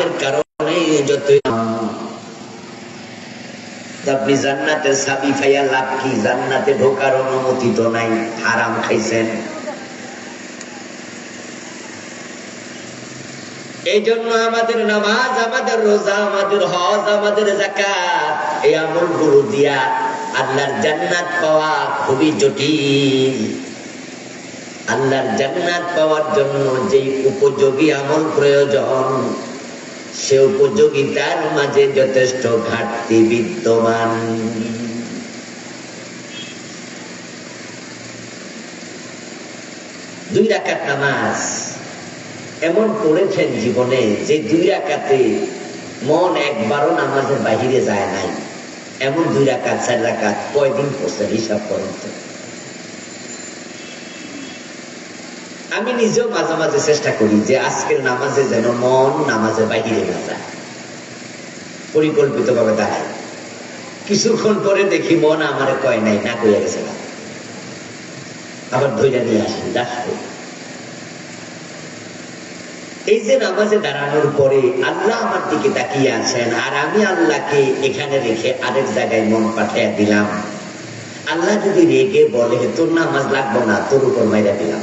হারামের কারণে যত আপনি জান্নাতের সাবি খাইয়া লাভ কি? জান্নাতে ঢোকার অনুমতি তো নাই, হারাম খাইছেন। এই জন্য আমাদের নামাজ, আমাদের রোজা, আমাদের হজ, আমাদের জাকাত এই আমল গুরু দিয়া আল্লাহর জান্নাত পাওয়া খুবই জটিল। আল্লাহর জান্নাত পাওয়ার জন্য যে উপযোগী আমল প্রয়োজন সে উপযোগিতার মাঝে যথেষ্ট ঘাটতি বিদ্যমান। দুই রাকাত নামাজ এমন করেছেন জীবনে যে দুই রাকাতে মন একবারও নামাজের বাহিরে যায় নাই। এমন দুই রাকাত, চার রাকাত, কয়দিন পড়ছেন হিসাব করেন তো আমি নিজেও মাঝে মাঝে চেষ্টা করি যে আজকের নামাজে যেন মন নামাজের বাহিরে না যায়। পরিকল্পিত ভাবে দাঁড়ায় কিছুক্ষণ পরে দেখি মন আমার কয়, নাই, না কইয়া গেছে না। আবার ধৈর্য নিয়ে আসি দাস এই যে নামাজে দাঁড়ানোর পরে আল্লাহ আমার দিকে তাকিয়ে আছেন, আর আমি আল্লাহকে এখানে রেখে আরেক জায়গায় মন পাঠাইয়া দিলাম। আল্লাহ যদি রেগে বলে, তোর নামাজ লাগবো না, তোর উপর মাইরা দিলাম।